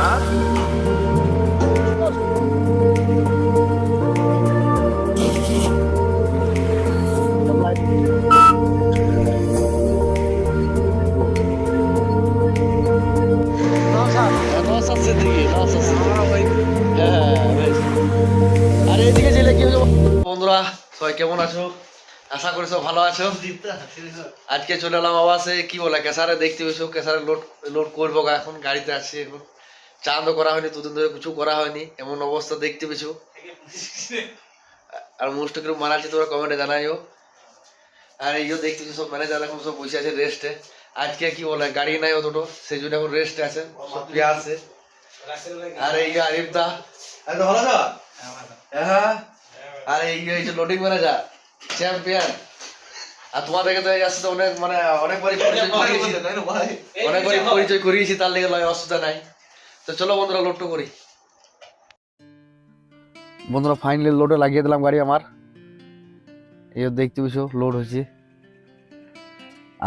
Huh? আশা ভালো আছো? আজকে চলে এলাম আবার সেই কি বলে কেসারে দেখতে পেয়েছ কেসারে লোড লোড করব এখন গাড়িতে আসছি এখন। চাঁদও করা হয়নি দুদিন ধরে কিছু করা হয়নি এমন অবস্থা দেখতে পেয়েছ। আর মুষ্ট কিরম মানাচ্ছি তোমরা কমেন্টে জানাইও। আর এইও দেখতে পেয়েছ সব ম্যানেজার এখন সব বসে আছে রেস্টে আজকে কি বলে গাড়ি নাই অতটো সেই জন্য এখন রেস্টে আছে সব প্রিয়া আছে। আর এই আরিফ দা আরে ভালো আছো? হ্যাঁ আর এই এই যে লোডিং ম্যানেজার চ্যাম্পিয়ন আর তোমাদেরকে তো এই আসতে অনেক মানে অনেকবারই পরিচয় করিয়েছি। অনেকবারই পরিচয় করিয়েছি তার লেগে লয় অসুবিধা নাই। তো চলো বন্ধুরা লোডটা করি। বন্ধুরা ফাইনালি লোডে লাগিয়ে দিলাম গাড়ি আমার। এই দেখতে পেছো লোড হয়েছে।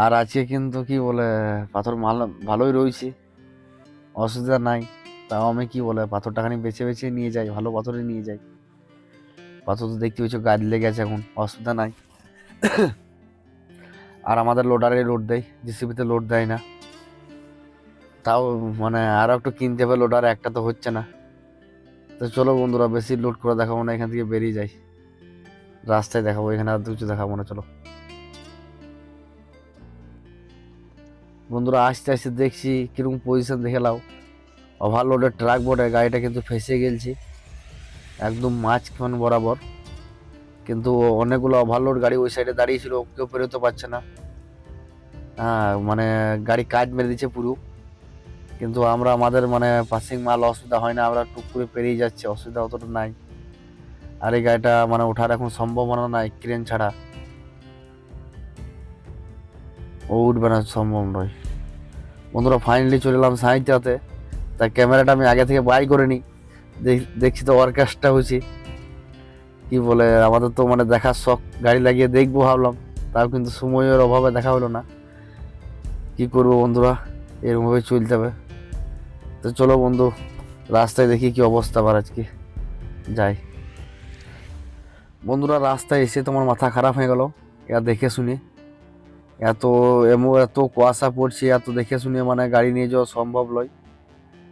আর আজকে কিন্তু কি বলে পাথর মাল ভালোই রয়েছে। অসুবিধা নাই। তাও আমি কি বলে পাথরটা খানি বেছে বেছে নিয়ে যাই ভালো পাথরে নিয়ে যাই। পাথর তো দেখতে পেয়েছ গাছ লেগে আছে এখন অসুবিধা নাই। আর আমাদের লোডারে লোড দেয় জিসিবিতে লোড দেয় না। তাও মানে আরও একটু কিনতে হবে লোডার একটা তো হচ্ছে না। তো চলো বন্ধুরা, বেশি লোড করে দেখাবো না, এখান থেকে বেরিয়ে যাই। রাস্তায় দেখাবো, এখানে আর কিছু দেখাবো না, চলো। বন্ধুরা, আস্তে আস্তে দেখছি কীরকম পজিশন দেখে লাও। ওভারলোডের ট্রাক বোর্ডে গাড়িটা কিন্তু ফেসে গেলছি। একদম মাঝখান বরাবর। কিন্তু অনেকগুলো ওভারলোড গাড়ি ওই সাইডে দাঁড়িয়েছিল, কেউ পেরোতে পারছে না। হ্যাঁ মানে গাড়ি কাজ মেরে দিচ্ছে পুরো। কিন্তু আমরা, আমাদের মানে পাসিং মাল অসুবিধা হয় না, আমরা টুক করে পেরিয়ে যাচ্ছি, অসুবিধা অতটা নাই। আর এই গাড়িটা মানে ওঠার এখন সম্ভাবনা নাই ক্রেন ছাড়া। ও উঠবে না, সম্ভব নয়। বন্ধুরা ফাইনালি চলে এলাম সাঁইটাতে তা ক্যামেরাটা আমি আগে থেকে বাই করে নিই দেখ- দেখছি তো অর্কেস্ট্রা হয়েছে। কি বলে, আমাদের তো মানে দেখার শখ, গাড়ি লাগিয়ে দেখব ভাবলাম। তাও কিন্তু সময়ের অভাবে দেখা হলো না। কি করব বন্ধুরা এরকমভাবে চলতে হবে। তো চলো বন্ধু, রাস্তায় দেখি কি অবস্থা আবার আজকে। যাই। বন্ধুরা, রাস্তায় এসে তোমার মাথা খারাপ হয়ে গেল। এরা দেখে শুনে। এত এমন এত কুয়াশা পড়ছে, এত দেখে শুনে মানে গাড়ি নিয়ে যাওয়া সম্ভব নয়।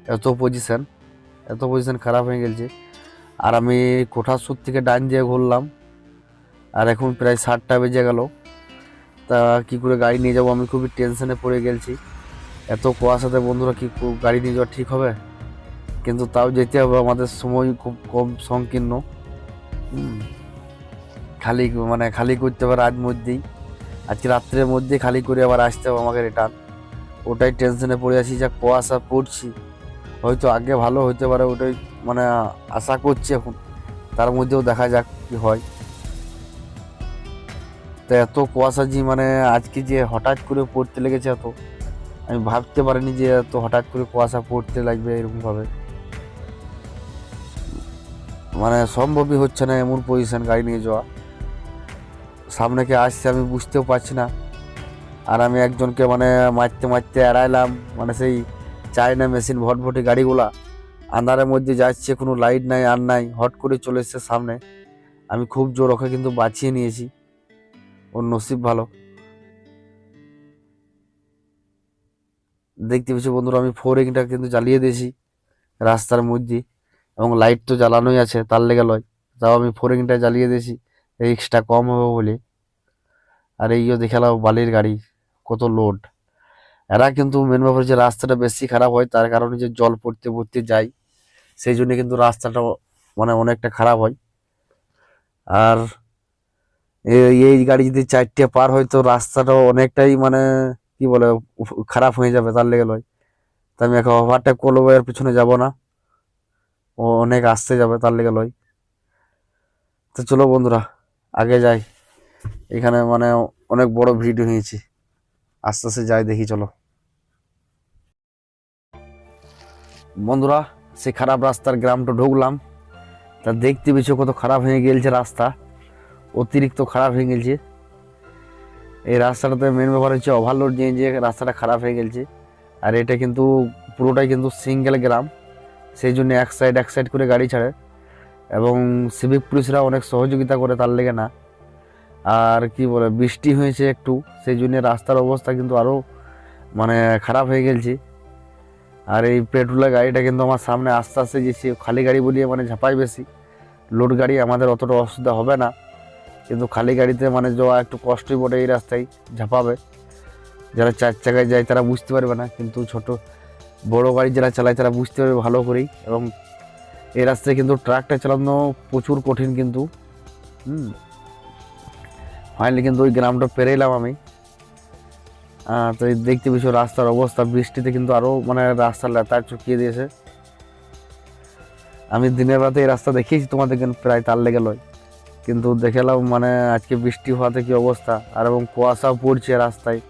এত পজিশন এত পজিশন খারাপ হয়ে গেছে আর আমি কোঠাসুর থেকে ডান দিয়ে ঘুরলাম। আর এখন প্রায় ষাটটা বেজে গেল। তা কি করে গাড়ি নিয়ে যাব? আমি খুবই টেনশনে পড়ে গেছি এত কুয়াশাতে বন্ধুরা কি গাড়ি নিয়ে যাওয়া ঠিক হবে? কিন্তু তাও যেতে হবে। আমাদের সময় খুব কম সংকীর্ণ। খালি মানে খালি করতে হবে রাত মধ্যেই। আজকে রাত্রের মধ্যে খালি করে আবার আসতে হবে আমাকে রিটার্ন ওটাই টেনশনে পড়ে আছি। যা কুয়াশা পড়ছি। হয়তো আগে ভালো হতে পারে ওটাই মানে আশা করছি এখন। তার মধ্যেও দেখা যাক কি হয়। তো এত কুয়াশা জি মানে আজকে যে হঠাৎ করে পড়তে লেগেছে এত, আমি ভাবতে পারিনি যে এত হঠাৎ করে কুয়াশা পড়তে লাগবে এরকমভাবে। মানে সম্ভবই হচ্ছে না এমন পজিশন গাড়ি নিয়ে যাওয়া। সামনে কে আসছে আমি বুঝতেও পারছি না। আর আমি একজনকে মানে মারতে মারতে এড়াইলাম মানে সেই চায়না মেশিন, ভটভটি গাড়িগুলা। আন্ধারের মধ্যে যাচ্ছে, কোনো লাইট নাই, আর নাই। হট করে চলে এসছে সামনে। আমি খুব জোর ওকে কিন্তু বাঁচিয়ে নিয়েছি। ওর নসিব ভালো। দেখতে পেয়েছি বন্ধুরা, আমি ফোর রিংটা কিন্তু জ্বালিয়ে দিয়েছি রাস্তার মধ্যে। এবং লাইট তো জ্বালানোই আছে, তার লেগে লয়। তাও আমি ফোর রিংটা জ্বালিয়ে দিয়েছি রিক্সটা কম হবে বলে। আর এইও দেখালাম বালির গাড়ি, কত লোড এরা কিন্তু মেন ব্যাপার যে রাস্তাটা বেশি খারাপ হয়, তার কারণে যে জল পড়তে পড়তে যায়। সেই জন্য কিন্তু রাস্তাটা মানে অনেকটা খারাপ হয়। আর এই গাড়ি যদি চারটে পার হয় তো রাস্তাটাও অনেকটাই মানে কি বলে খারাপ হয়ে যাবে তার লেগে লয়। তা আমি এখন ওভারটেক করব, এর পিছনে যাব না। ও অনেক আসতে যাবে তার লেগে লয়। তো চলো বন্ধুরা, আগে যাই। এখানে মানে অনেক বড় ভিড় হয়েছে। আস্তে আস্তে যাই, দেখি চলো। বন্ধুরা, সে খারাপ রাস্তার গ্রামটা ঢুকলাম। তা দেখতে পেয়েছ কত খারাপ হয়ে গেলছে রাস্তা। অতিরিক্ত খারাপ হয়ে গেছে এই রাস্তাটাতে মেন ব্যাপার হচ্ছে ওভারলোড নিয়ে যে রাস্তাটা খারাপ হয়ে গেছে আর এটা কিন্তু পুরোটাই কিন্তু সিঙ্গেল গ্রাম। সেই জন্য এক সাইড এক সাইড করে গাড়ি ছাড়ে। এবং সিভিক পুলিশরা অনেক সহযোগিতা করে তার লেগে না। আর কি বলে, বৃষ্টি হয়েছে একটু। সেই জন্য রাস্তার অবস্থা কিন্তু আরও মানে খারাপ হয়ে গেছে আর এই পেট্রোলের গাড়িটা কিন্তু আমার সামনে আস্তে আস্তে যেছি খালি গাড়ি বলিয়ে মানে ঝাঁপাই বেশি। লোড গাড়ি আমাদের অতটা অসুবিধা হবে না। কিন্তু খালি গাড়িতে মানে যাওয়া একটু কষ্টই বটে এই রাস্তায় ঝাঁপাবে। যারা চার চাকায় যায় তারা বুঝতে পারবে না। কিন্তু ছোট, বড় গাড়ি যারা চালায় তারা বুঝতে পারবে ভালো করেই। এবং এই রাস্তায় কিন্তু ট্রাকটা চালানো প্রচুর কঠিন কিন্তু। হুম। ফাইনালি কিন্তু ওই গ্রামটা পেরে এলাম আমি। তো এই দেখতে পেয়েছ রাস্তার অবস্থা, বৃষ্টিতে কিন্তু আরও মানে রাস্তার লেতার চুকিয়ে দিয়েছে। আমি দিনের রাতে এই রাস্তা দেখিয়েছি, তোমাদের তোমাদেরকে প্রায় তার লেগে লয়। কিন্তু দেখলাম মানে আজকে বৃষ্টি হওয়াতে কি অবস্থা, আর এবং কুয়াশাও পড়ছে রাস্তায়।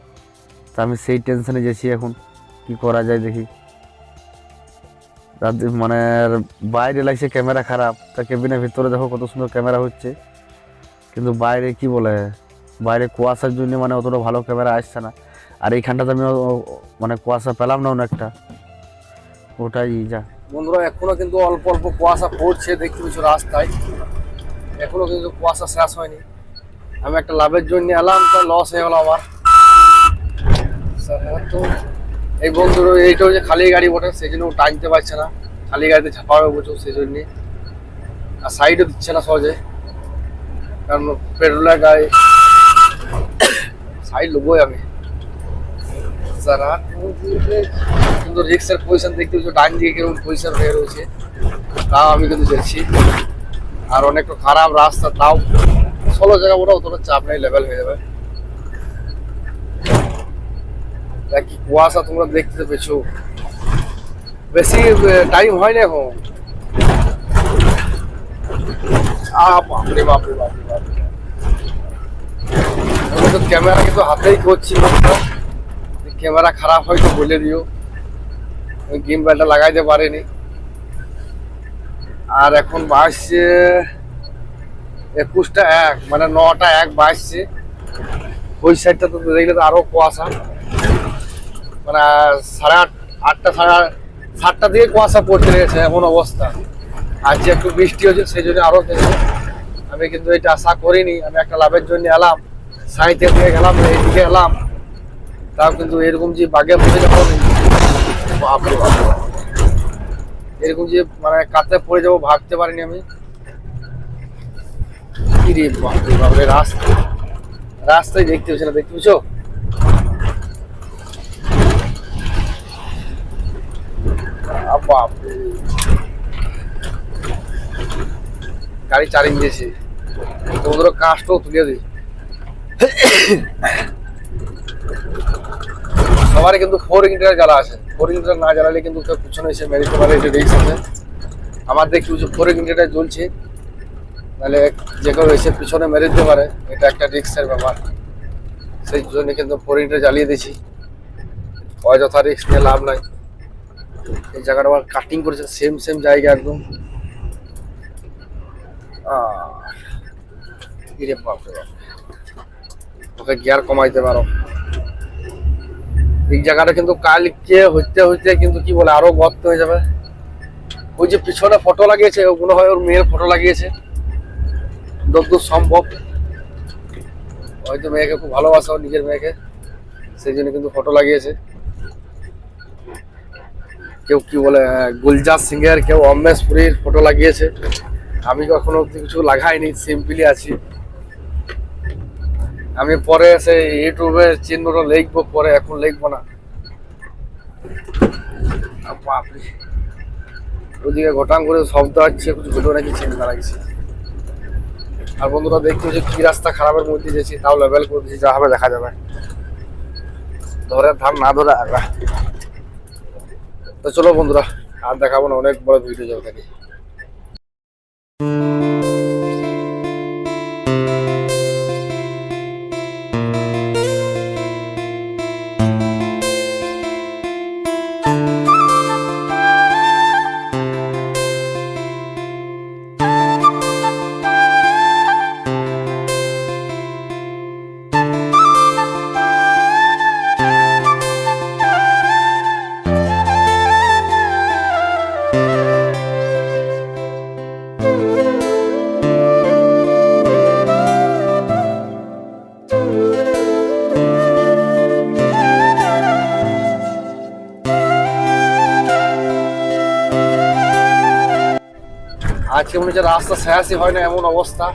তা আমি সেই টেনশনে গেছি এখন, কি করা যায় দেখি। মানে বাইরে লাগছে ক্যামেরা খারাপ, তা কেবিনের ভিতরে দেখো কত সুন্দর ক্যামেরা হচ্ছে। কিন্তু বাইরে কি বলে, বাইরে কুয়াশার জন্য মানে অতটা ভালো ক্যামেরা আসছে না। আর এইখানটাতে আমি মানে কুয়াশা পেলাম না অনেকটা ওটাই যা। বন্ধুরা, এখনও কিন্তু অল্প অল্প কুয়াশা পড়ছে, দেখতে পাচ্ছ রাস্তায়। এখনও কিন্তু কুয়াশা শেষ হয়নি। আমি একটা লাভের জন্য এলাম, তো লস হয়ে গেল আমার। তো এই বন্ধুর, এইটা হচ্ছে খালি গাড়ি বটে, সেই জন্য টানতে পারছে না। খালি গাড়িতে ঝাঁপাবে বুঝো সেই জন্য। আর সাইডও দিচ্ছে না সহজে। কারণ পেট্রোলের গাড়ি। সাইড লোবই আমি। আর কিন্তু রিক্সের পজিশন দেখতে পাচ্ছ ডান দিকে কীরকম পজিশন হয়ে রয়েছে, তাও আমি কিন্তু দেখছি। আর অনেক খারাপ রাস্তা, তাও ষোলো জায়গা ওটা অতটা চাপ নেই লেভেল হয়ে যাবে। কি কুয়াশা তোমরা দেখতে পেয়েছ। বেশি টাইম হয় না এখন। বাপরে বাপরে বাপরে বাপরে। ক্যামেরা কিন্তু হাতেই করছি ক্যামেরা খারাপ হয়তো বলে দিও। ওই গেম ব্যালটা লাগাইতে পারিনি। আর এখন বাজছে একুশটা এক মানে নটা এক বাজছে। ওই সাইডটা তো দেখলে তো আরও কুয়াশা। মানে সাড়ে আট, আটটা, সাড়ে সাতটা থেকে কুয়াশা পড়তে লেগেছে এমন অবস্থা। আর যে একটু বৃষ্টি হচ্ছে সেই জন্য আরও। আমি কিন্তু এটা আশা করিনি। আমি একটা লাভের জন্য এলাম। সাইতে দিয়ে গেলাম, এইদিকে এলাম। তাও কিন্তু এরকম যে বাগে পড়ে যাব এরকম যে মানে কাতে পড়ে যাব, ভাবতে পারিনি আমি। রাস্তা। রাস্তায় দেখতে পাচ্ছি না, দেখতে পাচ্ছ বাপরে। গাড়ি চালিয়ে দিয়েছি তোদের কাজটাও তুলে দিই সবারই কিন্তু ফোর ইন্টার জ্বালা আছে ফোর ইন্টার না জ্বালালে কিন্তু পিছনে এসে মেরে পারে, এটা রিক্স আছে। আমার দেখি যে ফোর ইন্টারটা জ্বলছে তাহলে যে কেউ এসে পিছনে মেরে দিতে পারে, এটা একটা রিক্সের ব্যাপার। সেই জন্য কিন্তু ফোর ইন্টার জ্বালিয়ে দিয়েছি। অযথা রিক্স নিয়ে লাভ নাই। এই জায়গাটা আবার কাটিং করেছে সেম সেম জায়গা একদম। ওকে গিয়ার কমাইতে পারো। এই জায়গাটা কিন্তু কালকে হইতে হইতে কিন্তু কি বলে আরও গর্ত হয়ে যাবে। ওই যে পিছনে ফটো লাগিয়েছে ওগুলো হয় ওর মেয়ের ফটো লাগিয়েছে। যতদূর সম্ভব। হয়তো মেয়েকে খুব ভালোবাসা ওর নিজের মেয়েকে। সেই জন্য কিন্তু ফটো লাগিয়েছে। কেউ কি বলে গুলজার সিং এর কেউ অমেশ পুরীর ফটো লাগিয়েছে। আমি কখনো কিছু লাগাইনি সিম্পলি আছি। আমি পরে সে ইউটিউবে চিহ্নটা লিখব, পরে এখন লিখব না। বাপরে। ওদিকে ঘটাং করে শব্দ হচ্ছে কিছু ঘটে নাকি চিন্তা লাগছে আর বন্ধুরা দেখতে হচ্ছে কি রাস্তা খারাপের মধ্যে গেছি তাও লেভেল করে দিয়েছি, যা হবে দেখা যাবে। ধরে ধান না ধরে আগা তো চলো বন্ধুরা, আর দেখাবো না, অনেক বড় ভিডিও যাবে আজকে মনে হচ্ছে রাস্তা শেষই হয় না এমন অবস্থা।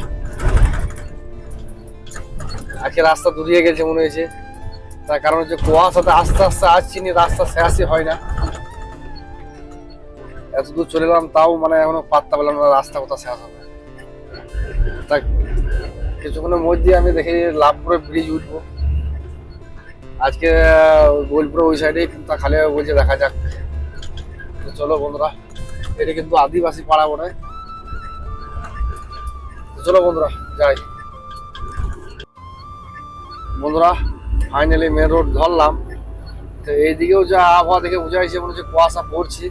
আজকে রাস্তা দূরিয়ে গেছে মনে হয়েছে। তার কারণ হচ্ছে কুয়াশাতে আস্তে আস্তে আসছি নি রাস্তা শেষই হয় না। এত দূর চলে গেলাম তাও মানে এখনও পাত্তা পেলাম না রাস্তা কোথাও শেষ হবে তাই কিছুক্ষণের মধ্যে আমি দেখি লাভপুরে ব্রিজ উঠবো। আজকে বোলপুরে ওই সাইডে কিন্তু খালি বলছে দেখা যাক। তো চলো বন্ধুরা, এটা কিন্তু আদিবাসী পাড়া তো চলো বন্ধুরা, যাই। বন্ধুরা ফাইনালি মেন রোড ধরলাম। তো এইদিকেও যা আবহাওয়া দেখে বোঝা যাচ্ছে মনে হচ্ছে কুয়াশা পড়ছে।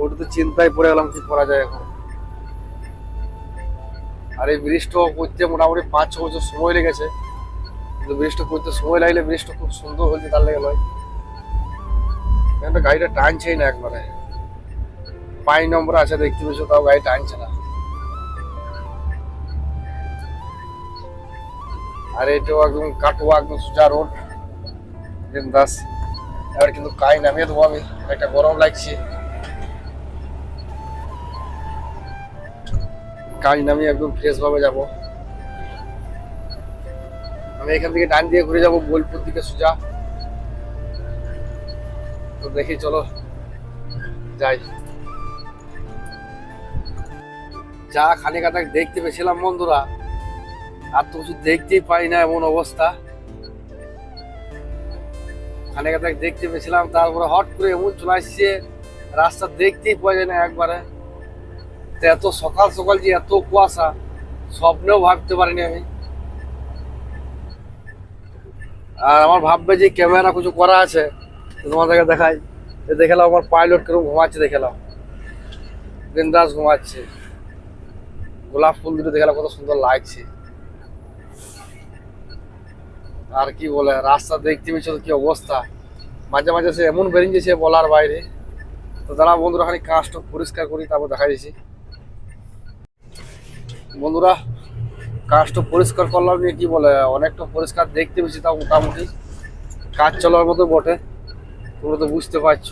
ওটা তো চিন্তায় পড়ে গেলাম, কি করা যায় এখন। আর এই ব্রিজটা করতে মোটামুটি পাঁচ ছ বছর সময় লেগেছে। কিন্তু ব্রিজটা করতে সময় লাগলে ব্রিজটা খুব সুন্দর হয়েছে, তার লেগে নয়। গাড়িটা টানছেই না একবারে। পাঁচ নম্বর আছে, দেখতে পেয়েছ, তাও গাড়ি টানছে না। আর এটাও একদম কাটোয়া, একদম সোজা রোড দাস, এবার কিন্তু কাই নামিয়ে দেবো আমি। একটা গরম লাগছে। কাজ নামিয়ে একদম ফ্রেশ ভাবে যাব। আমি এখান থেকে ডান দিয়ে ঘুরে যাব, বোলপুর দিকে সোজা। তো দেখি, চলো, যাই। যা খানিক দেখতে পেয়েছিলাম বন্ধুরা আর তো কিছু দেখতেই পাই না এমন অবস্থা। খানিক দেখতে পেয়েছিলাম, তারপরে হট করে এমন চলে আসছে, রাস্তা দেখতেই পাওয়া যায় না একবারে। তো এত সকাল সকাল যে এত কুয়াশা, স্বপ্নেও ভাবতে পারিনি আমি। আর আমার ভাববে যে ক্যামেরা কিছু করা আছে তোমাদেরকে দেখাই। যে দেখালাম আমার পাইলট কীরকম ঘুমাচ্ছে দেখালাম বিন্দাস ঘুমাচ্ছে। গোলাপ ফুল দুটো দেখালাম কত সুন্দর লাগছে। আর কি বলে, রাস্তা দেখতে পেয়েছ কি অবস্থা। মাঝে মাঝে সে এমন বেরিয়ে গেছে বলার বাইরে। তো দাঁড়া বন্ধুরা খালি কাজটা পরিষ্কার করি, তারপর দেখা দিয়েছি বন্ধুরা, কাজটা পরিষ্কার করলাম নিয়ে কি বলে, অনেকটা পরিষ্কার দেখতে পেয়েছি তা মোটামুটি। কাজ চলার মতো বটে, তোমরা তো বুঝতে পারছ।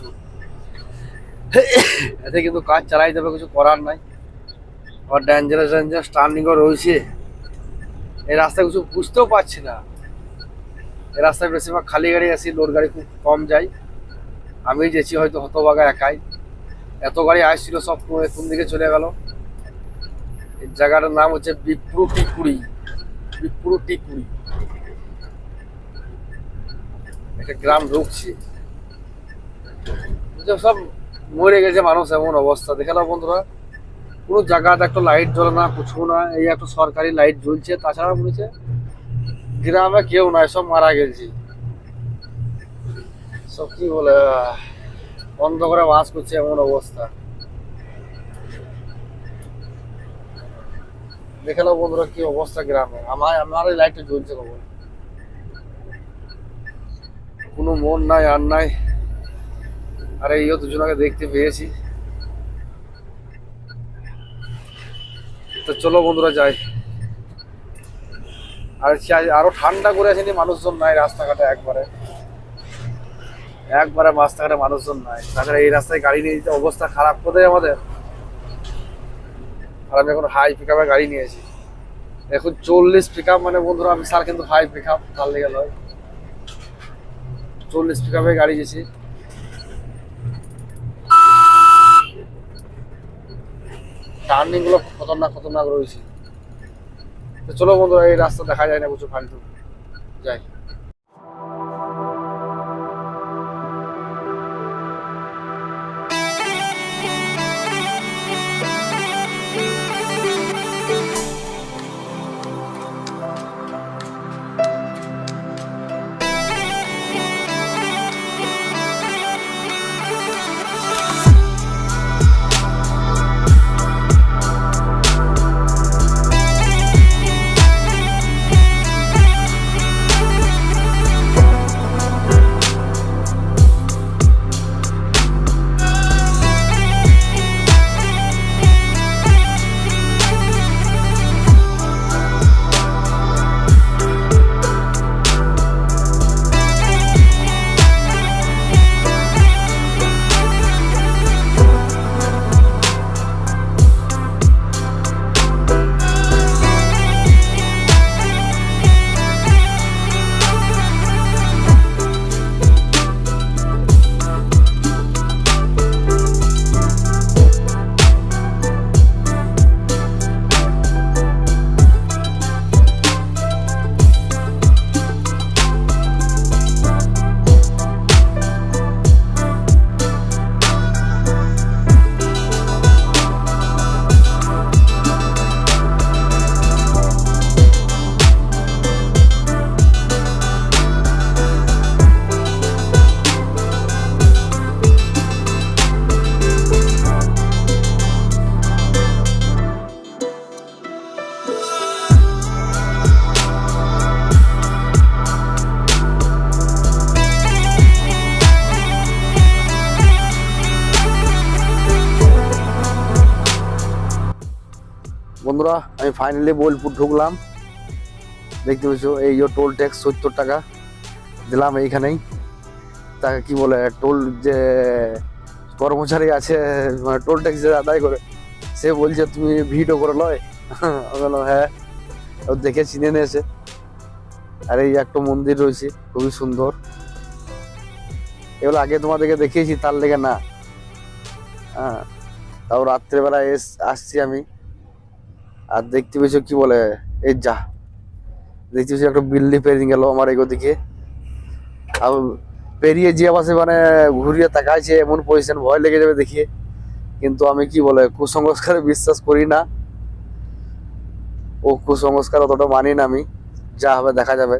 এতে কিন্তু কাজ চালাই যাবে, কিছু করার নাই। আবার ডেঞ্জারাস ডেঞ্জারাস টার্নিংও রয়েছে। এই রাস্তায় কিছু বুঝতেও পারছি না। রাস্তায় বেশিরভাগ খালি গাড়ি আসি লোড গাড়ি খুব কম যায়। আমি যেছি হয়তো হতবাগা একাই। এত গাড়ি আসছিল সব কোন দিকে চলে গেল। জায়গাটার নাম হচ্ছে বিপ্রু টিকুড়ি। বিপ্রু টিকুড়ি। একটা গ্রাম ঢুকছি। সব মরে গেছে মানুষ, এমন অবস্থা। দেখে নাও বন্ধুরা, কোনো জায়গাতে একটা লাইট জ্বলে না, কিছু না। এই একটা সরকারি লাইট জ্বলছে, তাছাড়া বলেছে গ্রামে কেউ নাই, সব মারা গেছে। সব কি বলে বন্ধ করে বাস করছে এমন অবস্থা। দেখে নাও বন্ধুরা কি অবস্থা গ্রামে। আমার আমার লাইটটা জ্বলছে কখন কোনো মন নাই, আর নাই। আরে এইও দুজনকে দেখতে পেয়েছি। তো চলো বন্ধুরা যাই। আর আরও ঠান্ডা করে আসেনি মানুষজন নাই রাস্তাঘাটে একবারে। একবারে রাস্তাঘাটে মানুষজন নাই। তাছাড়া এই রাস্তায় গাড়ি নিয়ে যেতে অবস্থা খারাপ। কোথায় আমাদের? আর আমি এখন হাই পিক গাড়ি নিয়েছি। এখন চল্লিশ পিক মানে বন্ধুরা, আমি স্যার কিন্তু হাই পিক আপ তার লেগে নয় চল্লিশ পিক গাড়ি গেছি টার্নিংগুলো খতরনাক খতরনাক রয়েছে। চলো বন্ধুরা এই রাস্তা দেখা যায় না প্রচুর ফালতু। যাই। আমি ফাইনালি বোলপুর ঢুকলাম। দেখতে পাচ্ছ, এই টোল ট্যাক্স সত্তর টাকা দিলাম এইখানেই। তাকে কি বলে টোল যে কর্মচারী আছে মানে টোল ট্যাক্স যে আদায় করে, সে বলছে, তুমি ভিডিও করে লয়। আমি হ্যাঁ। ও দেখে চিনে নিয়েছে। আর এই একটা মন্দির রয়েছে, খুবই সুন্দর। এগুলো আগে তোমাদেরকে দেখিয়েছি, তার লেগে না। হ্যাঁ তাও রাত্রেবেলা এস, আসছি আমি। আর দেখতে পেয়েছ কি বলে? এই যা। দেখতে পেয়েছি একটা বিল্লি পেরিয়ে গেল আমার এগো দিকে আর পেরিয়ে যে পাশে মানে ঘুরিয়ে তাকাইছে এমন পজিশন ভয় লেগে যাবে দেখিয়ে। কিন্তু আমি কি বলে, কুসংস্কারে বিশ্বাস করি না। ও কুসংস্কার অতটা মানি না আমি। যা হবে দেখা যাবে।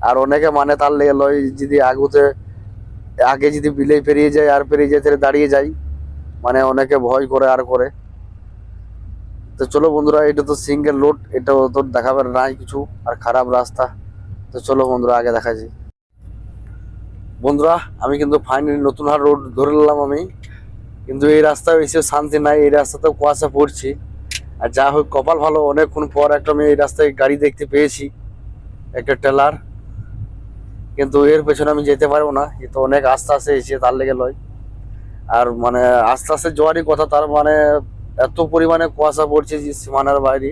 আর অনেকে মানে তার লেগে লয় যদি আগুতে আগে যদি বিলে পেরিয়ে যায়, আর পেরিয়ে যায়, তাহলে দাঁড়িয়ে যাই মানে অনেকে ভয় করে, আর করে। তো চলো বন্ধুরা, এটা তো সিঙ্গেল রোড এটা তো দেখাবার নাই কিছু, আর খারাপ রাস্তা। তো চলো বন্ধুরা, আগে দেখা যায় বন্ধুরা, আমি কিন্তু ফাইনালি নতুন হাট রোড ধরে নিলাম আমি। কিন্তু এই রাস্তায় এসে শান্তি নাই, এই রাস্তাতেও কুয়াশা পড়ছি। আর যা হোক, কপাল ভালো, অনেকক্ষণ পর একটা আমি এই রাস্তায় গাড়ি দেখতে পেয়েছি, একটা টেলার কিন্তু এর পেছনে আমি যেতে পারব না, এ তো অনেক আস্তে আস্তে এসে তার লেগে লয়। আর মানে আস্তে আস্তে যাওয়ারই কথা, তার মানে এত পরিমাণে কুয়াশা পড়ছে যে সীমানার বাইরে।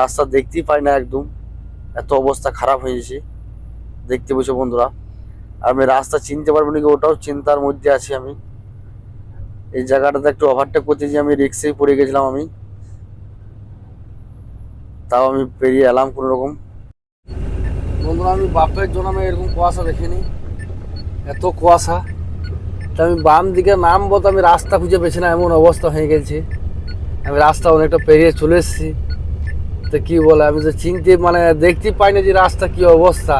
রাস্তা দেখতেই পাই না একদম। এত অবস্থা খারাপ হয়ে গেছে। দেখতে বসে বন্ধুরা। আমি রাস্তা চিনতে পারব নাকি ওটাও চিন্তার মধ্যে আছি আমি। এই জায়গাটাতে একটু ওভারটেক করতে যে আমি রিক্সেই পড়ে গেছিলাম আমি। তাও আমি পেরিয়ে এলাম কোনো রকম বন্ধুরা, আমি বাপের জন্য আমি এরকম কুয়াশা দেখিনি। এত কুয়াশা। তা আমি বাম দিকে নামবো তো আমি রাস্তা খুঁজে পেছি না, এমন অবস্থা হয়ে গেছে। আমি রাস্তা অনেকটা পেরিয়ে চলে এসেছি। তো কি বলে, আমি তো চিনতে মানে দেখতে পাই না যে রাস্তা কি অবস্থা।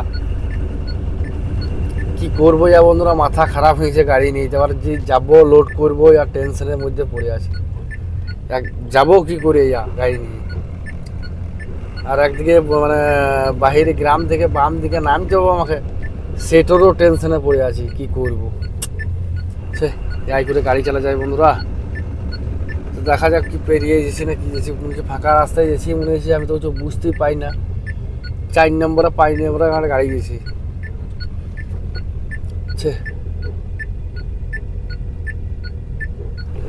কি করব যা বন্ধুরা, মাথা খারাপ হয়েছে গাড়ি নিয়ে এবার যে যাব লোড করব আর টেনশনের মধ্যে পড়ে আছি। যাব কি করে যা, গাড়ি নিয়ে। আর একদিকে মানে বাহিরে গ্রাম থেকে বাম দিকে নামতে হবে আমাকে, সেটারও টেনশনে পড়ে আছি, কি করব। সে যাই করে গাড়ি চালা যায় বন্ধুরা। দেখা যাক কি পেরিয়ে গেছি না কি গেছি, মনে ফাঁকা রাস্তায় গেছি, মনে হচ্ছে আমি তো কিছু বুঝতেই পাই না। চার নম্বরে পাইনি আমরা আমার গাড়ি গেছি।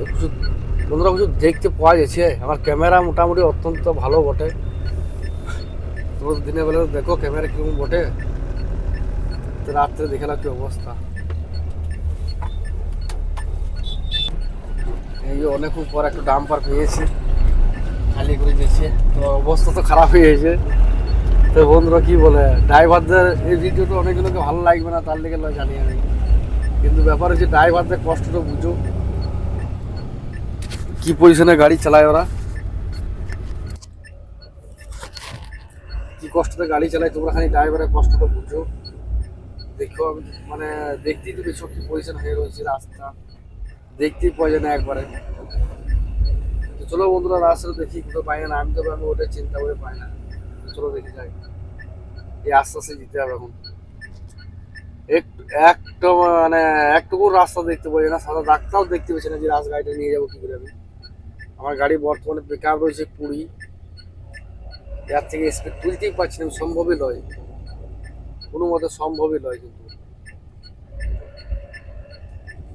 কিছু বন্ধুরা, কিছু দেখতে পাওয়া যাচ্ছে। আমার ক্যামেরা মোটামুটি অত্যন্ত ভালো বটে। রোজ দিনের বেলা দেখো ক্যামেরা কীরকম বটে। রাত্রে দেখে না কি অবস্থা। এই যে অনেকক্ষণ পর একটা ডাম্পার পেয়েছি খালি করে দিয়েছে। তো অবস্থা তো খারাপ হয়ে গেছে। তো বন্ধুরা, কি বলে, ড্রাইভারদের এই ভিডিওটা অনেকগুলোকে ভালো লাগবে না, তার লেগে জানি আমি কিন্তু ব্যাপার হচ্ছে, ড্রাইভারদের কষ্টটা বুঝো। কি পজিশনে গাড়ি চালায় ওরা? কি কষ্টতে গাড়ি চালায়, তোমরা খালি ড্রাইভারের কষ্টটা বুঝো। দেখো মানে দেখতেই তো বেশ কি পজিশন হয়ে রয়েছে রাস্তা। দেখতেই পাওয়া যায় না একবারে। তো চলো বন্ধুরা রাস্তা দেখি কোথাও পাই না, আমি তবে আমি ওটা চিন্তা করে পাই না। তো চলো দেখে যাই। এই আস্তে আস্তে যেতে হবে এখন। একটু একটা মানে একটুকু রাস্তা দেখতে পাই না, সাদা ডাক্তারও দেখতে পাচ্ছি না যে রাস্তা গাড়িটা নিয়ে যাব কি করে আমি। আমার গাড়ি বর্তমানে বেকার রয়েছে কুড়ি। এর থেকে স্পিড তুলতেই পারছি না, সম্ভবই নয়। কোনো মতে সম্ভবই নয় কিন্তু।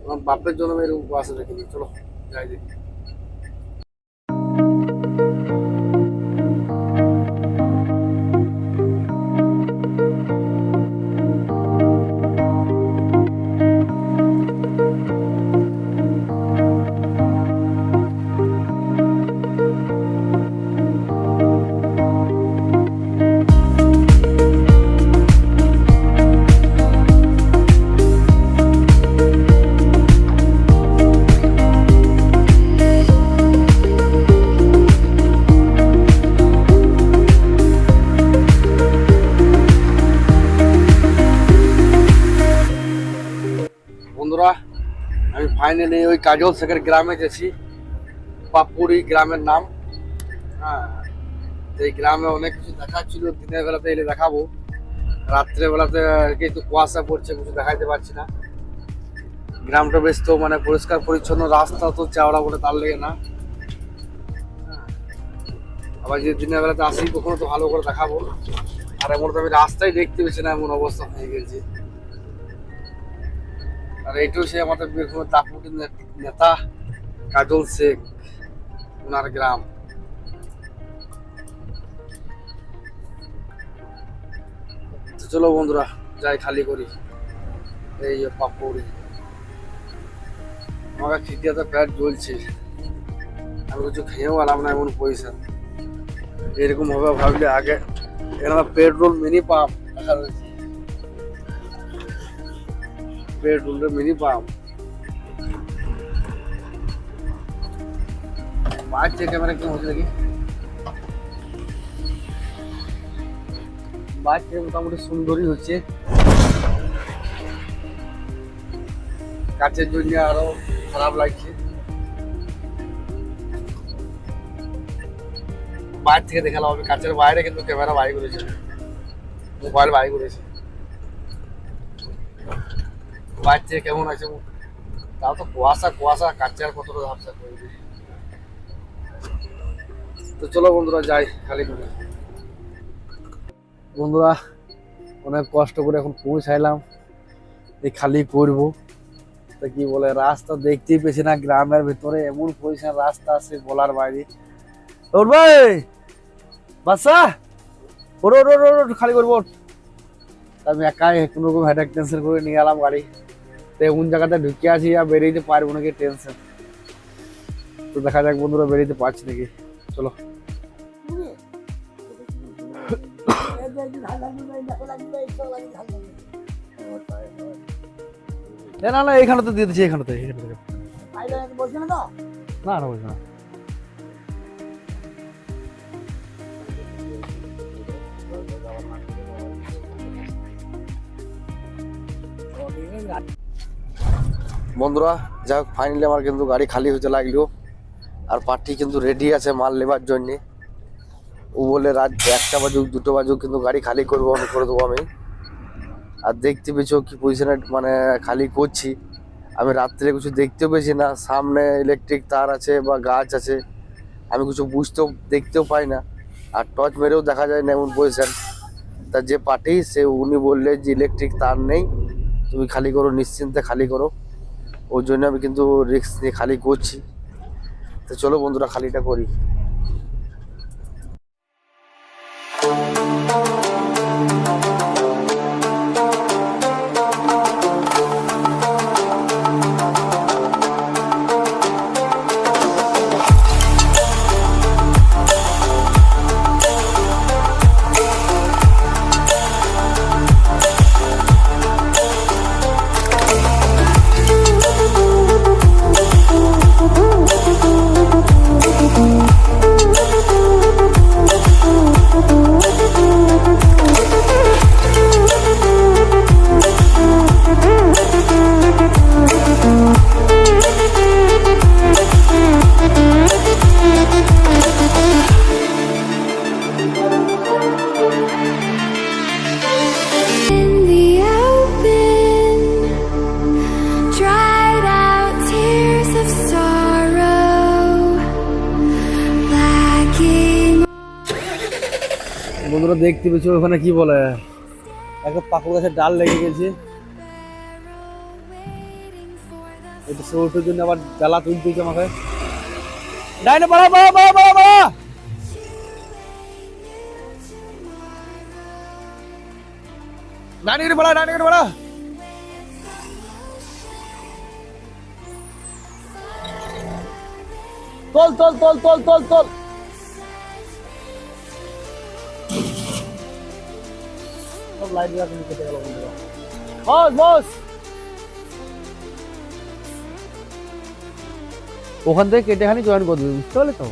আমার বাপের জন্য আমি এরকম বাসে রেখেছি চলো যাই দেখি। কাজল শেখের গ্রামে গেছি। পাপুরি গ্রামের নাম। হ্যাঁ এই গ্রামে অনেক কিছু দেখাচ্ছিল দিনের বেলাতে এলে দেখাবো। রাত্রে বেলাতে কিন্তু কুয়াশা পড়ছে, কিছু দেখাইতে পারছি না। গ্রামটা বেশ তো মানে পরিষ্কার, পরিচ্ছন্ন রাস্তা তো চাওড়া বলে তার লেগে না। আবার যদি দিনের বেলাতে আসি, কখনো তো ভালো করে দেখাবো। আর এমন তো আমি রাস্তায় দেখতে পেয়েছি না, এমন অবস্থা হয়ে গেছে। আর এইটাও সে আমাদের বীরভূমের দাপুটি নেতা কাজল শেখ ওনার গ্রাম। চলো বন্ধুরা, যাই খালি করি। এই পাপড়ি। আমাকে খিদিয়ে পেট জ্বলছে। আমি কিছু খেয়েও আলাম না এমন পয়সা। এরকম হবে ভাবলে আগে। এখানে পেট্রোল মিনি পাম্প রয়েছে। পেট্রোলের মিনি পাম্প বাড়ছে ক্যামেরা কেমন হচ্ছে দেখি বাড়ছে মোটামুটি সুন্দরই হচ্ছে কাছের জন্য আরও খারাপ লাগছে বাইরে থেকে দেখালাম আমি কাছের বাইরে কিন্তু ক্যামেরা বাই করেছে মোবাইল বাই করেছে থেকে কেমন আছে তাও তো কুয়াশা কুয়াশা কাছে আর কতটা ঝাপসা করে। তো চলো বন্ধুরা, যাই খালি করে। বন্ধুরা, অনেক কষ্ট করে এখন পৌঁছাইলাম। এই খালি করব। তা কি বলে, রাস্তা দেখতেই পেয়েছি না গ্রামের ভিতরে, এমন পজিশন রাস্তা আছে বলার বাইরে। ওর ভাই! বাসা ওর ওর ওর খালি করব। আমি একাই কোনো রকম হেডেক টেনশন করে নিয়ে এলাম গাড়ি। তো এমন জায়গাতে ঢুকে আছি আর বেরিয়ে পারব নাকি টেনশন তো দেখা যাক বন্ধুরা বেরিয়ে পারছি নাকি। চলো। না না এখানে তো দিয়ে দিচ্ছি এখানে তো এখানে না না, বলছি না। বন্ধুরা যাক ফাইনালি আমার কিন্তু গাড়ি খালি হতে লাগল। আর পার্টি কিন্তু রেডি আছে মাল নেবার জন্যে। ও বলে রাত একটা বাজুক, দুটো বাজুক, কিন্তু গাড়ি খালি করব, আমি করে দেবো আমি। আর দেখতে পেয়েছ কি পজিশনে মানে খালি করছি। আমি রাত্রে কিছু দেখতেও পেয়েছি না, সামনে ইলেকট্রিক তার আছে বা গাছ আছে। আমি কিছু বুঝতেও, দেখতেও পাই না। আর টর্চ মেরেও দেখা যায় না এমন পজিশন তা যে পার্টি, সে উনি বললে যে ইলেকট্রিক তার নেই, তুমি খালি করো, নিশ্চিন্তে খালি করো। ওই জন্য আমি কিন্তু রিস্ক নিয়ে খালি করছি। তো চলো বন্ধুরা খালিটা করি। দেখতে পেয়েছ, ওখানে কি বলে? একটা পাকুর গাছের ডাল লেগে গেছে। জন্য আবার জ্বালা তুলতে আমাকে। ডাইনে বাড়া ডাইনে বাড়া ডাইনে বাড়া! তোল তোল তোল তোল তোল তোল! সব কিন্তু কেটে গেল বস বস! ওখান থেকে কেটে খানি জয়েন করে দিবি, বুঝতে পারলে তো?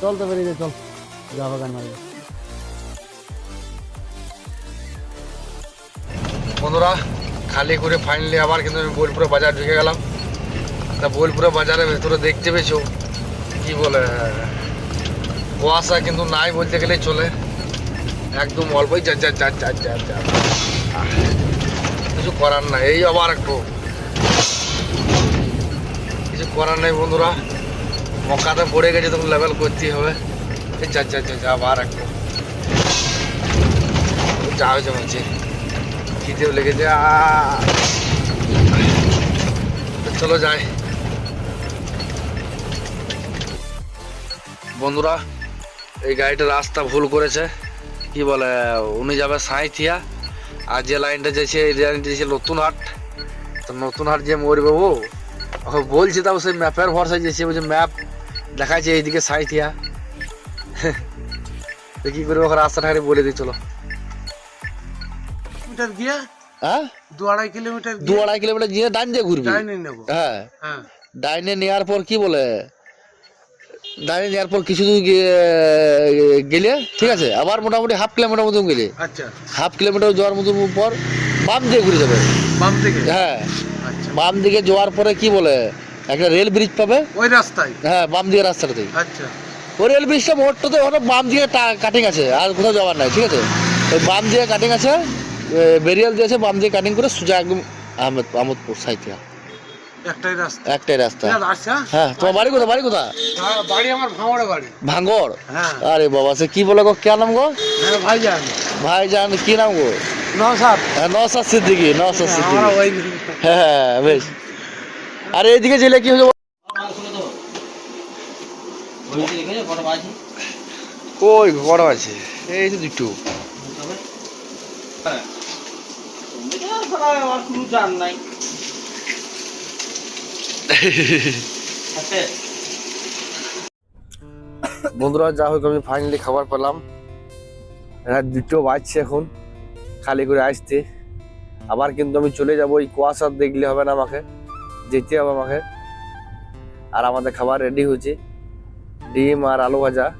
চল তো বেরিয়ে চল। যাব গান বন্ধুরা, খালি করে ফাইনালি আবার কিন্তু আমি বোলপুরে বাজার ঢুকে গেলাম। তা বোলপুরে বাজারের ভেতরে দেখতে পেয়েছ? কি বলে, কুয়াশা কিন্তু নাই বলতে গেলে চলে। একদম অল্পই কিছু করার নাই। এই আবার একটু। কিছু করার নেই বন্ধুরা। মকাতে পড়ে গেছে, তখন লেভেল করতেই হবে। এই যা যা যা যা, আবার একটু। যা হয়েছে মনে খিদেও লেগেছে! চলো যাই। বন্ধুরা এই গাড়িটা রাস্তা ভুল করেছে। কি বলে উনি যাবে সাঁইথিয়া। আর যে লাইনটা যাচ্ছে এই লাইনটা যাচ্ছে নতুন হাট তো নতুন হাট যে মরবে ও ওকে বলছে তাও সেই ম্যাপের ভরসায় যাচ্ছে বলছে ম্যাপ দেখাচ্ছে এইদিকে সাঁইথিয়া। তো কি করব ওকে রাস্তাটা বলে দিই চলো। কিলোমিটার গিয়ে হ্যাঁ দু আড়াই কিলোমিটার দু আড়াই কিলোমিটার গিয়ে ডান দিয়ে ঘুরবি? ডাইনে নেব। হ্যাঁ। হ্যাঁ। ডাইনে নেওয়ার পর কি বলে ডাইনে নেওয়ার পর কিছু দূর গেলে ঠিক আছে আবার মোটামুটি হাফ কিলোমিটার মতন গেলে। আচ্ছা। হাফ কিলোমিটার যাওয়ার মতন পর বাম দিয়ে ঘুরে যাবে। বাম থেকে হ্যাঁ। আচ্ছা। বাম দিকে যাওয়ার পরে কি বলে একটা রেল ব্রিজ পাবে। ওই রাস্তায়? হ্যাঁ বাম দিকে রাস্তাটাতেই আচ্ছা। ওই রেল ব্রিজটা মোটটাতে ওখানে বাম দিকে কাটিং আছে আর কোথাও যাওয়ার নাই ঠিক আছে? ওই বাম দিকে কাটিং আছে বেরিয়াল দিয়েছে বাম দিকে কাটিং করে সোজা একদম আহমেদ আহমদপুর সাইথিয়া। একটাই রাস্তা। একটাই রাস্তা। আচ্ছা। হ্যাঁ তোমার বাড়ি কোথায়? বাড়ি কোথায়? হ্যাঁ, বাড়ি আমার ভাঙড়ে বাড়ি। ভাঙ্গর হ্যাঁ। আরে বাবা সে কি বলে গো? কে নাম গো? হ্যাঁ ভাই যান ভাই জান কি নাম গো? নসাদ হ্যাঁ, নওশাদ সিদ্দিকি নওশাদ সিদ্দিকি। হ্যাঁ হ্যাঁ বেশ। আর এইদিকে জেলে কি হয়েছে কই বড় আছে। এই যে দুটো বন্ধুরা, যা হোক, আমি ফাইনালি খাবার পেলাম। রাত দুটো বাজছে এখন, খালি করে আসতে। আবার কিন্তু আমি চলে যাব ওই কুয়াশা দেখলে হবে না আমাকে, যেতে হবে আমাকে। আর আমাদের খাবার রেডি হয়েছে। ডিম আর আলু ভাজা।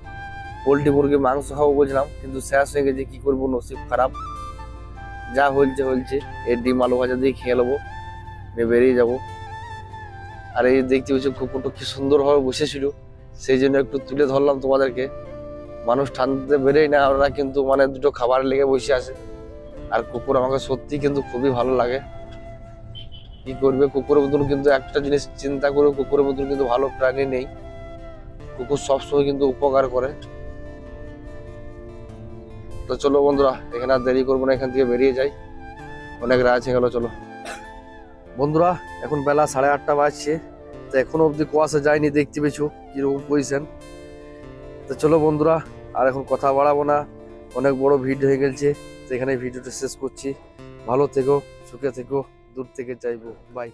পোলট্রি মুরগি মাংস খাব বুঝলাম কিন্তু শেষ হয়ে গেছে, কী করব, নসিব খারাপ। যা হলছে হলছে এই ডিম আলু ভাজা দিয়ে খেয়ে নেব বেরিয়ে যাব। আর এই দেখতে হচ্ছে কুকুরটা কি সুন্দরভাবে বসেছিল, সেই জন্য একটু তুলে ধরলাম তোমাদেরকে। মানুষ ঠান্ডাতে বেরোয় না, ওরা কিন্তু মানে দুটো খাবার লেগে বসে আছে। আর কুকুর আমাকে সত্যি কিন্তু খুবই ভালো লাগে। কি করবে? কুকুরের মতন কিন্তু একটা জিনিস চিন্তা করে কুকুরের মতন কিন্তু ভালো প্রাণী নেই। কুকুর সবসময় কিন্তু উপকার করে। তো চলো বন্ধুরা, এখানে আর দেরি করব না, এখান থেকে বেরিয়ে যাই। অনেক রাত হয়ে গেল, চলো। বন্ধুরা, এখন বেলা সাড়ে আটটা বাজছে। তো এখনও অবধি কুয়াশা যায়নি দেখতে পেছো কীরকম পজিশন তো চলো বন্ধুরা, আর এখন কথা বাড়াবো না। অনেক বড় ভিড় হয়ে গেছে তো এখানে ভিডিওটা শেষ করছি। ভালো থেকো, সুখে থেকো, দূর থেকে চাইব বাই